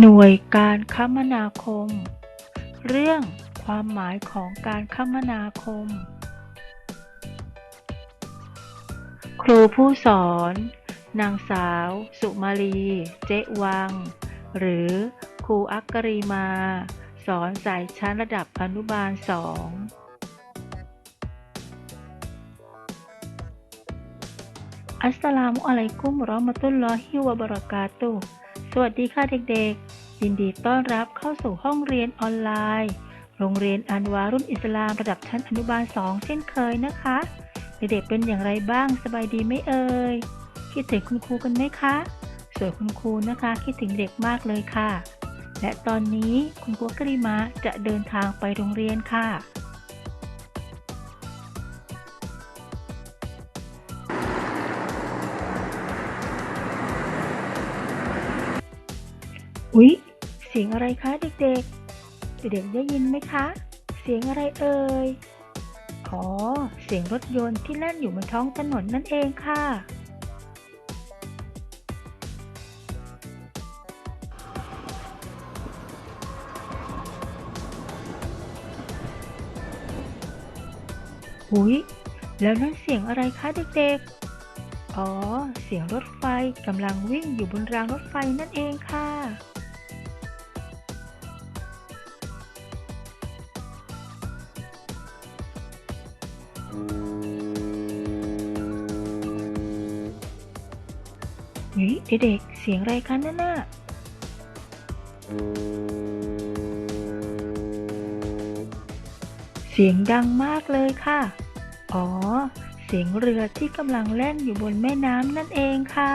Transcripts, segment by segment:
หน่วยการคมนาคม เรื่องความหมายของการคมนาคม ครูผู้สอน นางสาว สุมาลี เจ๊วัง หรือครูอักกรีมา สอนสายชั้นระดับอนุบาลสองอัสสลามุอะลัยกุมราะห์มะตุลลอฮิวะบะเราะกาตุฮ์ สวัสดีค่ะเด็กๆ ยินดีต้อนรับเข้าสู่ห้องเรียนออนไลน์ โรงเรียนอันวารุ่นอิสลามระดับชั้นอนุบาล 2 เช่นเคยนะคะ เด็กๆเป็นอย่างไรบ้างสบายดีไหมเอ่ย คิดถึงคุณครูกันไหมคะ ส่วนคุณครูนะคะคิดถึงเด็กมากเลยค่ะ และตอนนี้คุณครูกริมาจะเดินทางไปโรงเรียนค่ะ อุ๊ย เสียงอะไรคะเด็กๆ เด็กๆได้ยินไหมคะ เสียงอะไรเอ่ยอ๋อเสียงรถยนต์ที่แล่นอยู่บนท้องถนนนั่นเองค่ะ อุ๊ย แล้วนั่นเสียงอะไรคะเด็กๆอ๋อ เสียงรถไฟกำลังวิ่งอยู่บนรางรถไฟนั่นเองค่ะ้ยเด็กๆเสียงอะไรคะนั่นน่ะเสียงดังมากเลยค่ะ อ๋อ เสียงเรือที่กำลังแล่นอยู่บนแม่น้ำนั่นเองค่ะ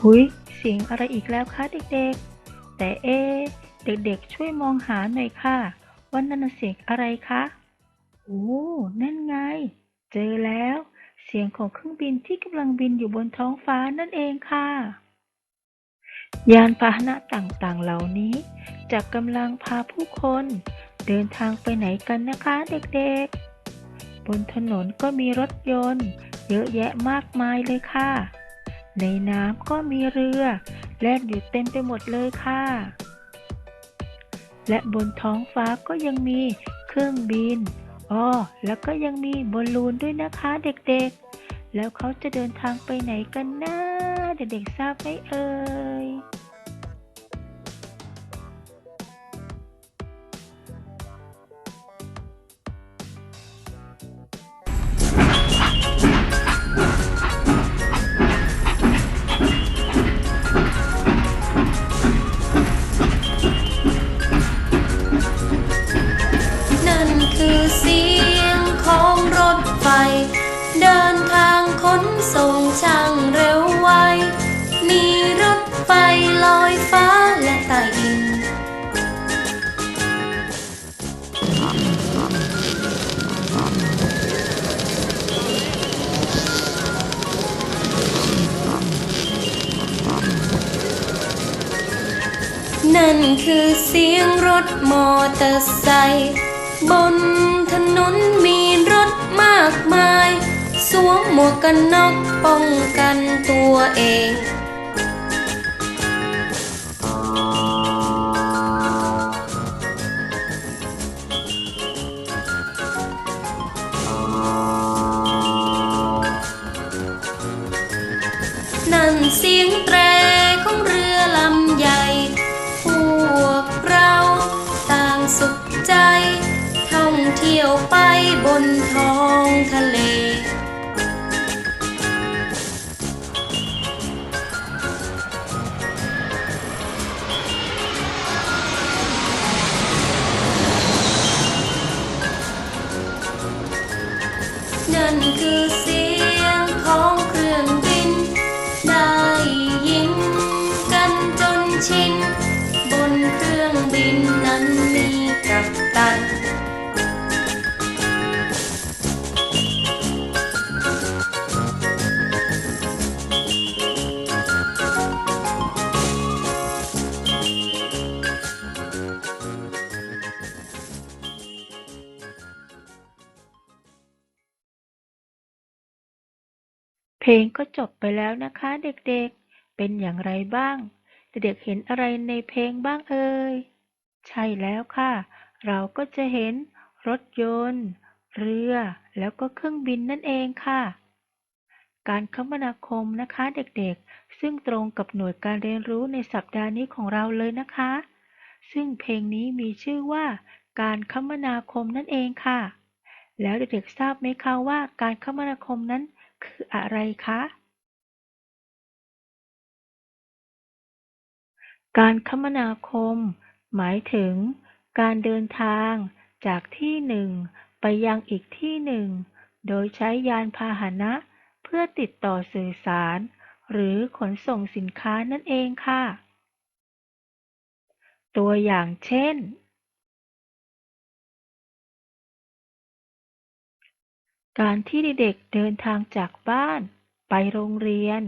หุยเสียงอะไรอีกแล้วคะเด็กๆ แต่เอ๊เด็กๆ ช่วยมองหาหน่อยค่ะว่านั่นเสียงอะไรคะโอ้นั่นไง เจอแล้ว เสียงของเครื่องบินที่กำลังบินอยู่บนท้องฟ้านั่นเองค่ะ ยานพาหนะต่างๆเหล่านี้จะกำลังพาผู้คน เดินทางไปไหนกันนะคะเด็กๆ บนถนนก็มีรถยนต์ เยอะแยะมากมายเลยค่ะ ในน้ำก็มีเรือ แล่นอยู่เต็มไปหมดเลยค่ะ และบนท้องฟ้าก็ยังมีเครื่องบิน อ้อ แล้วก็ยังมีบอลลูนด้วยนะคะเด็กๆ แล้วเขาจะเดินทางไปไหนกันนะเด็กๆทราบไหมเอ่ย ส่งช่างเร็วไว มีรถไฟลอยฟ้าและใต้ดิน นั่นคือเสียงรถมอเตอร์ไซค์บนถนนมีรถมากมาย สวมหมวกกันน็อกป้องกันตัวเองนั่นเสียงแตรของเรือลำใหญ่ พวกเราต่างสุขใจ ท่องเที่ยวไปบนท้องทะเล เพลงก็จบไปแล้วนะคะเด็กๆ เป็นอย่างไรบ้าง เด็กๆเห็นอะไรในเพลงบ้างเอ่ย ใช่แล้วค่ะ เราก็จะเห็นรถยนต์ เรือ แล้วก็เครื่องบินนั่นเองค่ะ การคมนาคมนะคะเด็กๆ ซึ่งตรงกับหน่วยการเรียนรู้ในสัปดาห์นี้ของเราเลยนะคะ ซึ่งเพลงนี้มีชื่อว่า การคมนาคมนั่นเองค่ะ แล้วเด็กๆทราบไหมคะว่าการคมนาคมนั้น คืออะไรคะ การคมนาคม หมายถึง การเดินทางจากที่หนึ่งไปยังอีกที่หนึ่ง โดยใช้ยานพาหนะ เพื่อติดต่อสื่อสาร หรือขนส่งสินค้านั่นเองค่ะ ตัวอย่างเช่น การที่เด็ก ๆ เดินทางจากบ้านไปโรงเรียน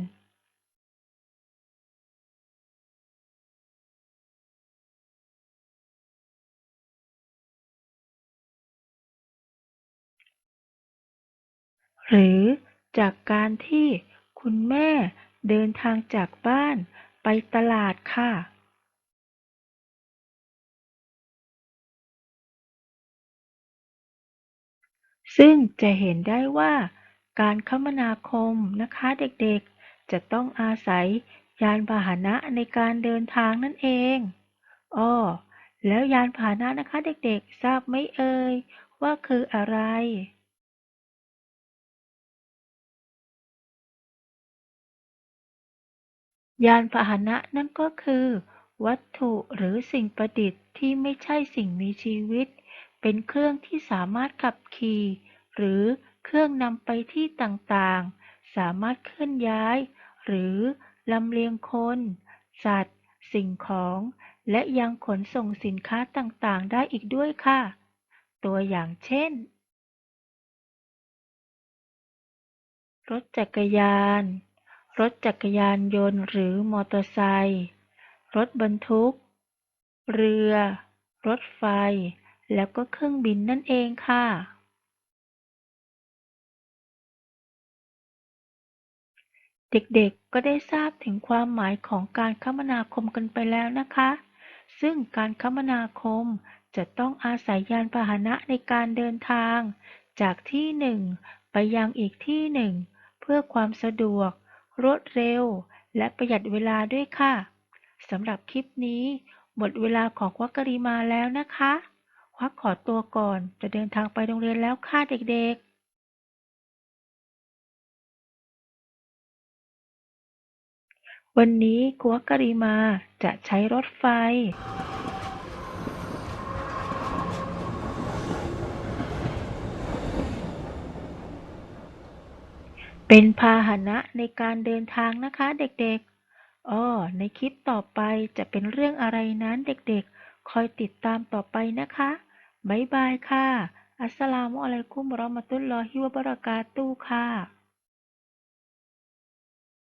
หรือจากการที่คุณแม่เดินทางจากบ้านไปตลาดค่ะ ซึ่งจะเห็นได้ว่าการคมนาคมนะคะเด็กๆ จะต้องอาศัยยานพาหนะในการเดินทางนั่นเองอ้อแล้วยานพาหนะนะคะเด็กๆ ทราบไหมเอ่ยว่าคืออะไร ยานพาหนะนั่นก็คือ วัตถุหรือสิ่งประดิษฐ์ที่ไม่ใช่สิ่งมีชีวิต เป็นเครื่องที่สามารถขับขี่ หรือเครื่องนำไปที่ต่าง ๆ สามารถเคลื่อนย้าย หรือลำเลียงคน สัตว์ สิ่งของ และยังขนส่งสินค้าต่าง ๆ ได้อีกด้วยค่ะ ตัวอย่างเช่น รถจักรยาน รถจักรยานยนต์หรือมอเตอร์ไซค์ รถบรรทุก เรือ รถไฟ แล้วก็เครื่องบินนั่นเองค่ะเด็กๆ ก็ได้ทราบถึงความหมายของการคมนาคมกันไปแล้วนะคะ ซึ่งการคมนาคมจะต้องอาศัยยานพาหนะในการเดินทาง จากที่หนึ่งไปยังอีกที่หนึ่งเพื่อความสะดวก รวดเร็ว และประหยัดเวลาด้วยค่ะ สำหรับคลิปนี้ หมดเวลาของวักกรีมาแล้วนะคะ ควักขอตัวก่อน จะเดินทางไปโรงเรียนแล้วค่ะเด็ก ๆวันนี้ควักกรีมาจะใช้รถไฟ เป็นพาหนะในการเดินทางนะคะเด็กๆ อ้อ ในคลิปต่อไปจะเป็นเรื่องอะไรนั้นเด็กๆ คอยติดตามต่อไปนะคะ บ๊ายบายค่ะ อัสสลามุอะลัยกุม วะเราะมะตุลลอฮิ วะบะเราะกาตุฮ์ ค่ะ